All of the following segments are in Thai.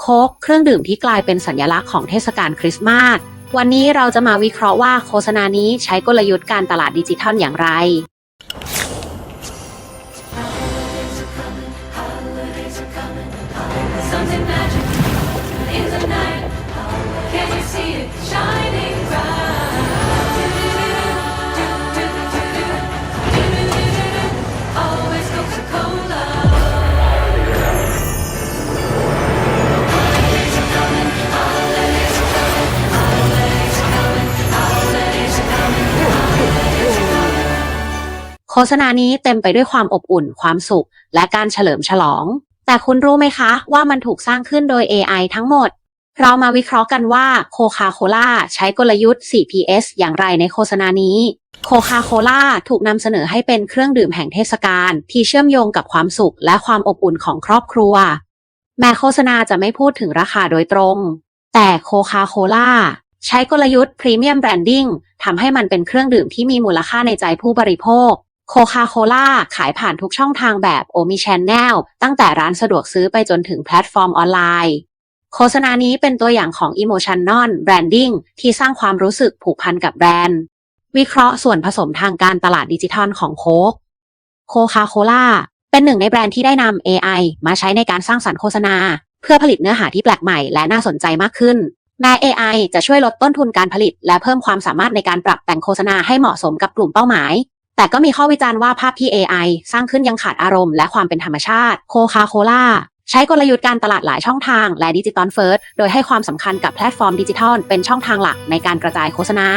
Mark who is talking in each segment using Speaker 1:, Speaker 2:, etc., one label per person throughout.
Speaker 1: โค้ก เครื่องดื่มที่กลายเป็นสัญลักษณ์ของเทศกาลคริสต์มาส วันนี้เราจะมาวิเคราะห์ว่าโฆษณานี้ใช้กลยุทธ์การตลาดดิจิทัลอย่างไร ษณานี้เต็มไปด้วยความอบอุ่น ความสุข และการเฉลิมฉลอง แต่คุณรู้ไหมคะ ว่ามันถูกสร้างขึ้นโดย AI ทั้งหมด เรามาวิเคราะห์กันว่าโคคาโคล่าใช้กลยุทธ์ 4PS อย่างไรในโฆษณานี้ โคคาโคล่าถูกนำเสนอให้เป็นเครื่องดื่มแห่งเทศกาลที่เชื่อมโยงกับความสุข และความอบอุ่นของครอบครัว แม้โฆษณาจะไม่พูดถึงราคาโดยตรง แต่โคคาโคล่าใช้กลยุทธ์พรีเมียมแบรนดิ้งทำให้มันเป็นเครื่องดื่มที่มีมูลค่าในใจผู้บริโภค โคคาโคล่าขายผ่านทุกช่องทางแบบโอมิชแนลตั้งแต่ร้านสะดวกซื้อไปจนถึงแพลตฟอร์มออนไลน์ โฆษณานี้เป็นตัวอย่างของ Emotional Branding ที่สร้างความรู้สึกผูกพันกับแบรนด์ วิเคราะห์ส่วนผสมทางการตลาดดิจิทัลของโค้กโคคาโคล่าเป็นหนึ่งในแบรนด์ที่ได้นำ AI มาใช้ในการสร้างสรรค์โฆษณา เพื่อผลิตเนื้อหาที่แปลกใหม่และน่าสนใจมากขึ้นแม้ AI จะช่วยลดต้นทุนการผลิต และเพิ่มความสามารถในการปรับแต่งโฆษณาให้เหมาะสมกับกลุ่มเป้าหมาย แต่ก็มีข้อวิจารณ์ว่าภาพที่ AI สร้างขึ้นยังขาดอารมณ์และความเป็นธรรมชาติ โคคาโคล่าใช้กลยุทธ์การตลาดหลายช่องทางและดิจิตอลเฟิร์สโดยให้ความสำคัญกับแพลตฟอร์มดิจิทัลเป็นช่องทางหลักในการกระจายโฆษณา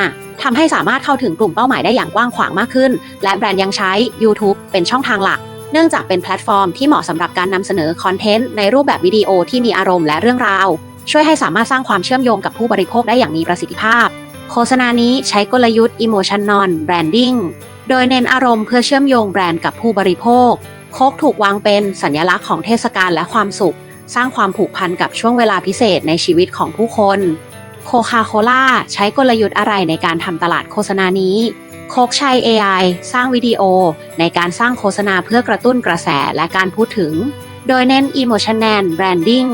Speaker 1: ทำให้สามารถเข้าถึงกลุ่มเป้าหมายได้อย่างกว้างขวางมากขึ้น และแบรนด์ยังใช้ YouTube เป็นช่องทางหลัก เนื่องจากเป็นแพลตฟอร์มที่เหมาะสำหรับการนำเสนอคอนเทนต์ในรูปแบบวิดีโอที่มีอารมณ์และเรื่องราว ช่วยให้สามารถสร้างความเชื่อมโยงกับผู้บริโภคได้อย่างมีประสิทธิภาพ โฆษณานี้ใช้กลยุทธ์ Emotional Branding โดยเน้นอารมณ์เพื่อเชื่อมโยงแบรนด์กับผู้บริโภค โคกถูกวางเป็นสัญลักษณ์ของเทศกาลและความสุข สร้างความผูกพันกับช่วงเวลาพิเศษในชีวิตของผู้คน โคคาโคล่าใช้กลยุทธ์อะไรในการทำตลาดโฆษณานี้ โคกใช้ AI สร้างวิดีโอ ในการสร้างโฆษณาเพื่อกระตุ้นกระแสและการพูดถึง โดยเน้น Emotional Branding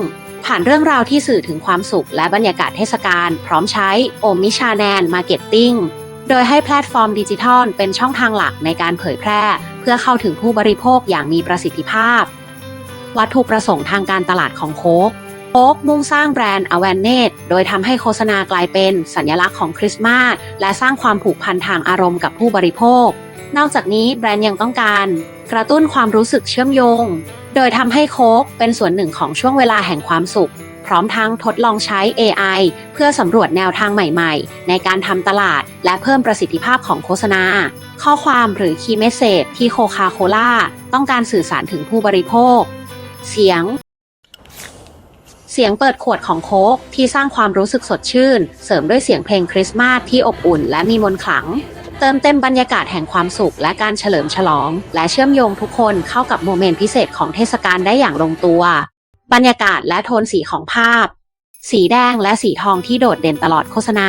Speaker 1: ผ่านเรื่องราวที่สื่อถึงความสุขและบรรยากาศเทศกาลพร้อมใช้ Omnichannel Marketing โดยให้แพลตฟอร์มดิจิทัลเป็นช่องทางหลักในการเผยแพร่ เพื่อเข้าถึงผู้บริโภคอย่างมีประสิทธิภาพ วัตถุประสงค์ทางการตลาดของโค้กโค้กมุ่งสร้างแบรนด์ awareness โดยทำให้โฆษณากลายเป็นสัญลักษณ์ของคริสต์มาสและสร้างความผูกพันทางอารมณ์กับผู้บริโภค นอกจากนี้แบรนด์ยังต้องการ กระตุ้นความรู้สึกเชื่อมโยง โดยทำให้โค้กเป็นส่วนหนึ่งของช่วงเวลาแห่งความสุข พร้อมทั้งทดลองใช้ AI เพื่อสำรวจแนวทางใหม่ๆ ในการทำตลาดและเพิ่มประสิทธิภาพของโฆษณา ข้อความหรือ Key Message ที่โคคาโคล่าต้องการสื่อสารถึงผู้บริโภค เสียง เสียงเปิดขวดของโค้กที่สร้างความรู้สึกสดชื่น เสริมด้วยเสียงเพลงคริสต์มาสที่อบอุ่นและมีมนต์ขลังเติมเต็มบรรยากาศแห่งความสุขและการเฉลิมฉลอง และเชื่อมโยงทุกคนเข้ากับโมเมนต์พิเศษของเทศกาลได้อย่างลงตัว บรรยากาศและโทนสีของภาพ สีแดงและสีทองที่โดดเด่นตลอดโฆษณา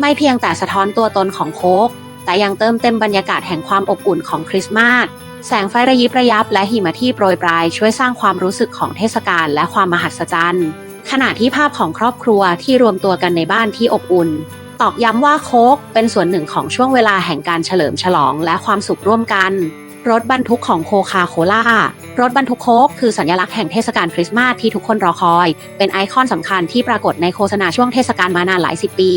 Speaker 1: ไม่เพียงแต่สะท้อนตัวตนของโค้กแต่ยังเติมเต็มบรรยากาศแห่งความอบอุ่นของคริสต์มาสแสงไฟระยิบระยับและหิมะที่โปรยปลายช่วยสร้างความรู้สึกของเทศกาลและความมหัศจรรย์ขณะที่ภาพของครอบครัวที่รวมตัวกันในบ้านที่อบอุ่น ตอกย้ำว่าโค้กเป็นส่วนหนึ่งของช่วงเวลาแห่งการเฉลิมฉลองและความสุขร่วมกัน รถบรรทุกของโคคาโคล่ารถบรรทุกโค้กคือสัญลักษณ์แห่งเทศกาลคริสต์มาสที่ทุกคนรอคอย เป็นไอคอนสำคัญที่ปรากฏในโฆษณาช่วงเทศกาลมานานหลายสิบปี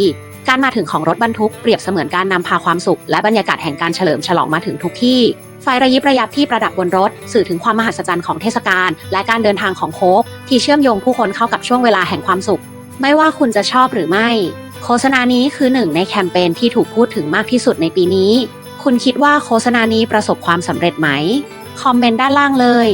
Speaker 1: การมาถึงของรถบรรทุกเปรียบเสมือนการนำพาความสุข และบรรยากาศแห่งการเฉลิมฉลองมาถึงทุกที่ไฟระยิบระยับที่ประดับบนรถ สื่อถึงความมหัศจรรย์ของเทศกาลและการเดินทางของโค้กที่เชื่อมโยงผู้คนเข้ากับช่วงเวลาแห่งความสุข ไม่ว่าคุณจะชอบหรือไม่ โฆษณานี้คือหนึ่งในแคมเปญที่ถูกพูดถึงมากที่สุดในปีนี้ คุณคิดว่าโฆษณานี้ประสบความสำเร็จไหม คอมเมนต์ด้านล่างเลย